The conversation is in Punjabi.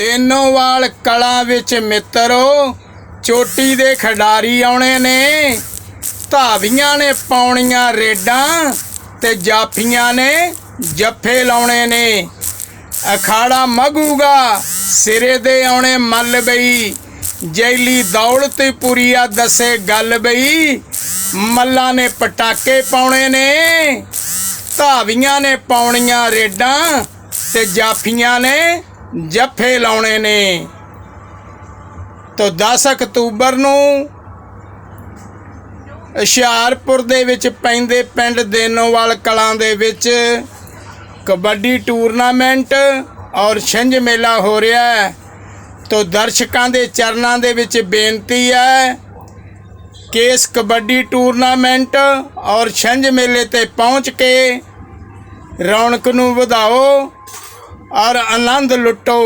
ਦੇਨੋਵਾਲ ਕਲਾ ਵਿੱਚ ਮਿੱਤਰੋ, ਚੋਟੀ ਦੇ ਖਿਡਾਰੀ ਆਉਣੇ ਨੇ। ਧਾਵੀਆਂ ਨੇ ਪਾਉਣੀਆਂ ਰੇਡਾਂ ਤੇ ਜਾਫੀਆਂ ਨੇ ਜੱਫੇ ਲਾਉਣੇ ਨੇ। ਅਖਾੜਾ ਮਗੂਗਾ, ਸਿਰੇ ਦੇ ਆਉਣੇ ਮੱਲ ਬਈ। ਜੈਲੀ ਦੌਲਤ ਪੁਰੀਆ ਦੱਸੇ ਗੱਲ ਬਈ। ਮੱਲਾਂ ਨੇ ਪਟਾਕੇ ਪਾਉਣੇ ਨੇ। ਧਾਵੀਆਂ ਨੇ ਪਾਉਣੀਆਂ ਰੇਡਾਂ ਤੇ ਜਾਫੀਆਂ ਨੇ ਜੱਫੇ ਲਾਉਣੇ ਨੇ। ਤੋ 10 ਅਕਤੂਬਰ ਨੂੰ ਹੁਸ਼ਿਆਰਪੁਰ ਦੇ ਵਿੱਚ ਪੈਂਦੇ ਪਿੰਡ ਦੇਨੋਵਾਲ ਕਲਾਂ ਦੇ ਵਿੱਚ ਕਬੱਡੀ ਟੂਰਨਾਮੈਂਟ ਔਰ ਛਿੰਝ ਮੇਲਾ ਹੋ ਰਿਹਾ ਹੈ। ਤੋ ਦਰਸ਼ਕਾਂ ਦੇ ਚਰਨਾਂ ਦੇ ਵਿੱਚ ਬੇਨਤੀ ਹੈ ਕਿ ਇਸ ਕਬੱਡੀ ਟੂਰਨਾਮੈਂਟ ਔਰ ਛਿੰਝ ਮੇਲੇ ਤੇ ਪਹੁੰਚ ਕੇ ਰੌਣਕ ਨੂੰ ਵਧਾਓ। ਔਰ ਆਨੰਦ ਲੁੱਟੋ।